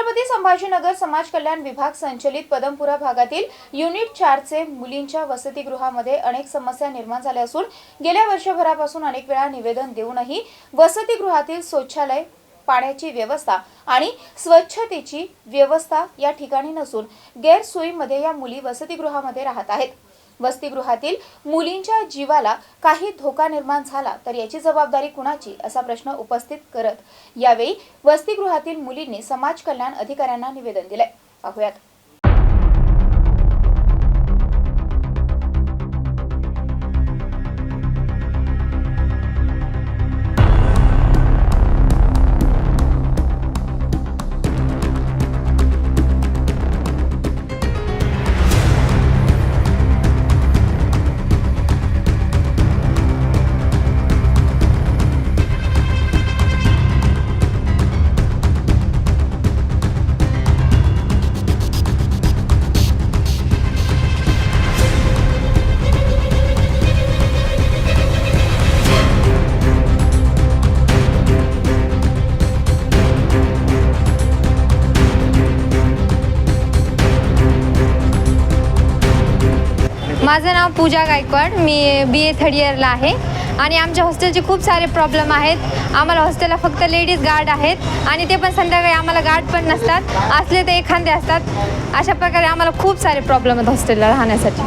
छत्रपती संभाजीनगर समाज कल्याण विभाग संचलित पदमपुरा भागातील युनिट चारचे मुलींच्या वसतिगृहामध्ये अनेक समस्या निर्माण झाल्या असून गेल्या वर्षभरापासून अनेक वेळा निवेदन देऊनही वसतिगृहातील शौचालय पाण्याची व्यवस्था आणि स्वच्छतेची व्यवस्था या ठिकाणी नसून गैरसोयीमध्ये या मुली वसतिगृहामध्ये राहत आहेत. वसतिगृहातील मुलींच्या जीवाला काही धोका निर्माण झाला तर याची जबाबदारी कुणाची असा प्रश्न उपस्थित करत यावेळी वसतिगृहातील मुलींनी समाज कल्याण अधिकाऱ्यांना निवेदन दिले पाहुयात. माझं नाव पूजा गायकवाड. मी बी ए थर्ड इयरला आहे. आणि आमच्या हॉस्टेलचे खूप सारे प्रॉब्लेम आहेत. आम्हाला हॉस्टेलला फक्त लेडीज गार्ड आहेत. आणि ते पण संध्याकाळी आम्हाला गार्ड पण नसतात. असले तर एखादे असतात. अशा प्रकारे आम्हाला खूप सारे प्रॉब्लेम आहेत हॉस्टेलला राहण्यासाठी.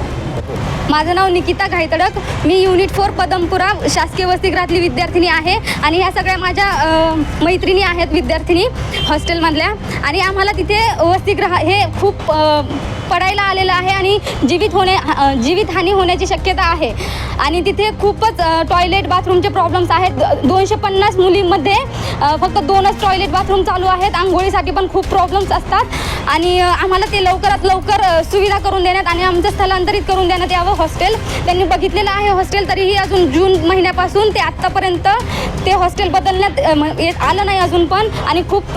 माझं नाव निकिता घायतडक मी युनिट फोर पदमपुरा शासकीय वसतिगृहातली विद्यार्थिनी आहे आणि ह्या सगळ्या माझ्या मैत्रिणी आहेत विद्यार्थिनी हॉस्टेलमधल्या. आणि आम्हाला तिथे वसतिगृह हे खूप पडायला आलेलं आहे आणि जीवित होणे जीवितहानी होण्याची शक्यता आहे. आणि तिथे खूपच टॉयलेट बाथरूमचे प्रॉब्लेम्स आहेत. दोनशे पन्नास मुलींमध्ये फक्त दोनच टॉयलेट बाथरूम चालू आहेत. आंघोळीसाठी पण खूप प्रॉब्लेम्स असतात. आणि आम्हाला ते लवकरात लवकर सुविधा करून देण्यात आणि आमचं स्थलांतरित करून देण्यात यावं हॉस्टेल त्यांनी बघितलेलं आहे हॉस्टेल तरीही अजून जून महिन्यापासून ते आत्तापर्यंत ते हॉस्टेल बदलण्यात म- येत आलं नाही अजून पण. आणि खूप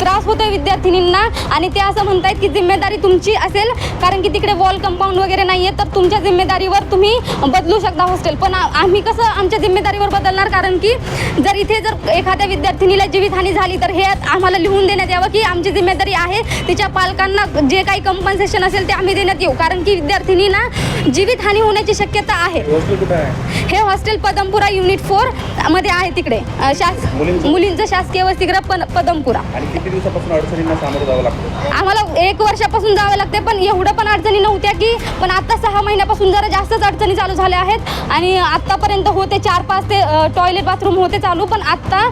त्रास होतो आहे विद्यार्थिनींना. आणि ते असं म्हणत आहेत की जिम्मेदारी तुमची असेल कारण की तिकडे वॉल कंपाऊंड वगैरे नाही आहे तर तुमच्या जिम्मेदारीवर तुम्ही बदलू शकता हॉस्टेल पण आम्ही कसं आमच्या जिम्मेदारीवर बदलणार? कारण की जर इथे जर एखाद्या विद्या विद्यार्थिनीला जीवितहानी झाली तर हे आम्हाला लिहून देण्यात यावं की आमची जिम्मेदारी आहे तिच्या पालकांना जे काही कंपन्सेशन असेल ते आम्ही देण्यात येऊ. कारण की विद्यार्थिनींना जीवितहानी होण्याची शक्यता आहे. हे हॉस्टेल पदमपुरा युनिट फोरमध्ये आहे तिकडे. शास मुलींचं? शासकीय वसतिगृह पद पदमपुरा. आम्हाला एक वर्षापासून जावं लागते पण एवढं पण अडचणी नव्हत्या की पण आता सहा महिन्यापासून जरा जास्तच अडचणी चालू झाल्या आहेत. आणि आत्तापर्यंत होते चार पाच ते टॉयलेट बाथरूम होते चालू पण आत्ता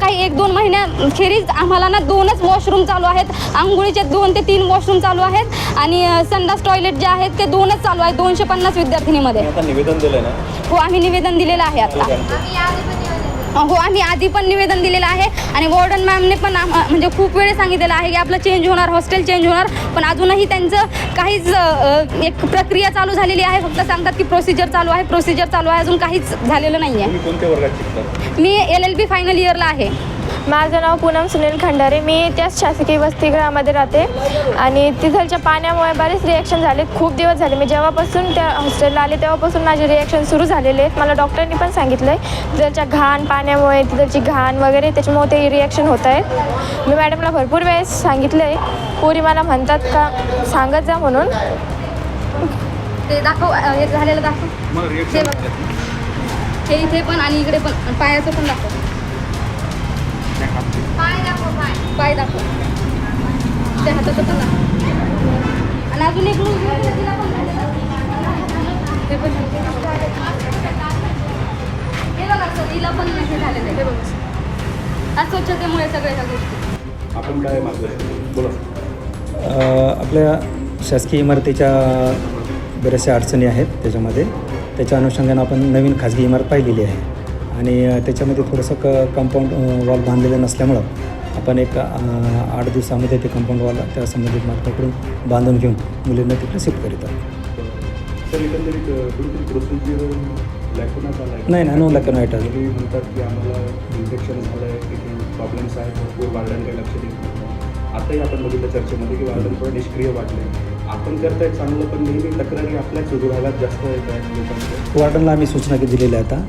काही एक दोन महिन्याखेरीज आम्हाला ना दोनच वॉशरूम चालू आहेत. आंघोळीचे दोन ते तीन वॉशरूम चालू आहेत. आणि संडास टॉयलेट जे आहेत ते दोनच चालू आहेत दोनशे पन्नास विद्यार्थिनीमध्ये. तुम्ही आता निवेदन दिलंय ना? हो आम्ही निवेदन दिलेलं आहे आता. हो आम्ही आधी पण निवेदन दिलेलं आहे. आणि वॉर्डन मॅमने पण म्हणजे खूप वेळेस सांगितलेलं आहे की आपलं चेंज होणार हॉस्टेल चेंज होणार. पण अजूनही त्यांचं काहीच एक प्रक्रिया चालू झालेली आहे. फक्त सांगतात की प्रोसिजर चालू आहे प्रोसिजर चालू आहे. अजून काहीच झालेलं नाही आहे मी एल एल बी फायनल इयरला आहे. माझं नाव पूनम सुनील खंडारे. मी त्याच शासकीय वसतिगृहामध्ये राहते. आणि तिथलच्या पाण्यामुळे बरेच रिॲक्शन झाले. खूप दिवस झाले. मी जेव्हापासून त्या हॉस्टेलला आले तेव्हापासून माझे रिॲक्शन सुरू झालेले आहेत. मला डॉक्टरांनी पण सांगितलं आहे तिथलच्या घाण पाण्यामुळे तिथलची घाण वगैरे त्याच्यामुळे ते रिॲक्शन होत आहेत. मी मॅडमला भरपूर वेळेस सांगितलं आहे पोरी मला म्हणतात का सांगत जा म्हणून. ते दाखव हे झालेलं दाखव. हे. हे इथे पण आणि इकडे पण. पायाचं पण दाखव. पाय दाखव त्या हातात पण आणि अजून एक मुलगी पण हे बघा सर हिला पण हे बघा अस्वच्छतेमुळे सगळ्या गोष्टी आपण काय बोला आपल्या शासकीय इमारतीच्या बऱ्याचशा अडचणी आहेत त्याच्यामध्ये. त्याच्या अनुषंगानं आपण नवीन खाजगी इमारत पाहिलेली आहे. आणि त्याच्यामध्ये थोडंसं क कंपाऊंड वॉल बांधलेलं नसल्यामुळं आपण एक आठ दिवसामध्ये ते कंपाऊंड वॉल त्या संबंधित मार्गाकडून बांधून घेऊन मुलींना तिकडे शिफ्ट करीत आहोत. सर एकंदरीत अ, कुठेतरी प्रोसिजर लॅकुनात आला आहे नाही नाही नो लॅकन वाईट मुली म्हणतात की आम्हाला इन्फेक्शन झालं आहे प्रॉब्लेम्स आहेत भरपूर लक्ष देत आताही आपण बघितलं चर्चेमध्ये की थोडं निष्क्रिय वाटले आपण चांगलं पण नेहमी तक्रारी आपल्याच विभागात जास्त येत आहेत लोकांच्या वॉर्डनला आम्ही सूचना दिलेल्या आता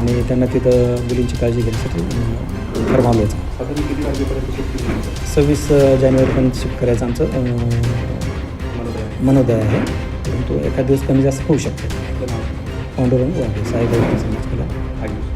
आणि त्यांना तिथं मुलींची काळजी घेण्यासाठी फरमावलं होतं साधारण किती केली? सव्वीस जानेवारीपर्यंत शिफ्ट करायचं आमचं अं, मनोदय आहे. मनोदय आहे. परंतु एखाद दिवस कमी जास्त होऊ शकतो. आपलं नाव? पांडुरंग वाघे साहेब समाज आहे